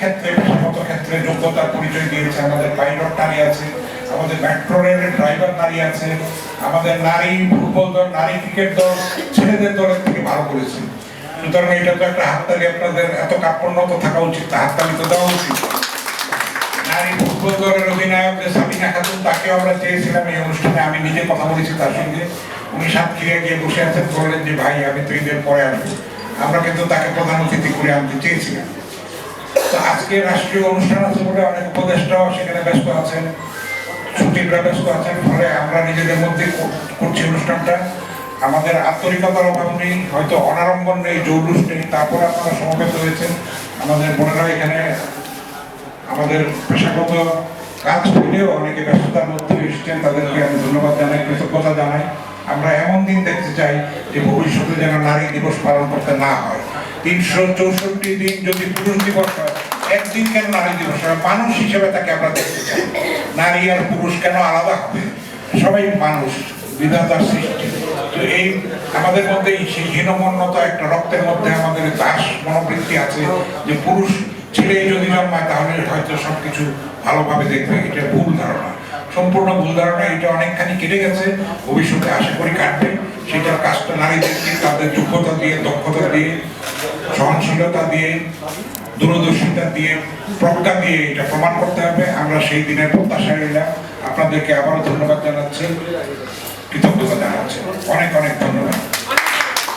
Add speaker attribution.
Speaker 1: ক্ষেত্রে পেশাগত ক্ষেত্রে যোগ্যতার পরিচয় দিয়েছে। আমাদের পাইলট নারী আছে, আমাদের মেট্রো রেলের ড্রাইভার নারী আছে, আমাদের নারী ফুটবল দল, নারী ক্রিকেট দল ছেলেদের দলের থেকে ভালো করেছে। সুতরাং এটা তো একটা হাততালি, আপনাদের এত কাপড়নত থাকা উচিত হাততালি তো দেওয়া উচিত। নারী ফুটবল দলের অধিনায়ক যে সাবিনা খাতুন, তাকেও আমরা চেয়েছিলাম এই অনুষ্ঠানে, আমি নিজে কথা বলেছি তার সঙ্গে। উনি সাতক্ষীরা গিয়ে বসে আছেন, বললেন যে, ভাই, আমি তো ঈদের পরে আসব। আমরা কিন্তু তাকে প্রধান অতিথি করে আনতে চেয়েছিলাম। আজকে রাষ্ট্রীয় অনুষ্ঠান আছে বলে অনেক উপদেষ্টাও সেখানে ব্যস্ত আছেন সচিবরা ব্যস্ত আছেন, ফলে আমরা নিজেদের মধ্যে করছি অনুষ্ঠানটা। আমাদের আন্তরিকতার অভাব নেই, হয়তো অনারম্বর নেই জৌলুস নেই, তারপরে আপনারা সমবেত হয়েছেন। আমাদের বোনেরা এখানে, আমাদের পেশাগত কাজ পেলেও অনেকে ব্যস্ততার মধ্যে এসেছেন, তাদেরকে আমি ধন্যবাদ জানাই, কৃতজ্ঞতা জানাই। আমরা এমন দিন দেখতে চাই যে ভবিষ্যতে যেন নারী দিবস পালন করতে না হয়। তিনশো চৌষট্টি দিন যদি পুরুষ দিবস হয়, একদিন কেন নারী দিবস হয়? মানুষ হিসেবে তাকে আমরা দেখতে চাই। নারী আর পুরুষ কেন আলাদা হবে? সবাই মানুষ, বিধাতার সৃষ্টি। তো এই আমাদের মধ্যে সেই হীনমন্যতা, একটা রক্তের মধ্যে আমাদের দাস মনোবৃত্তি আছে যে পুরুষ যদি জন্মায়, তাহলে হয়তো সবকিছু ভালোভাবে দেখবে। এটা ভুল ধারণা। সম্পূর্ণ ভুল ধারণা, এটা অনেকখানি কেটে গেছে। ভবিষ্যতে আশা করি কাটবে। সেটার কাজটা নারীদেরকে তাদের যোগ্যতা দিয়ে, দক্ষতা দিয়ে সহনশীলতা দিয়ে, দূরদর্শিতা দিয়ে, প্রজ্ঞা দিয়ে এটা প্রমাণ করতে হবে। আমরা সেই দিনের প্রত্যাশা আপনাদেরকে আবারও ধন্যবাদ জানাচ্ছি। কৃতজ্ঞতা জানাচ্ছি। অনেক অনেক ধন্যবাদ।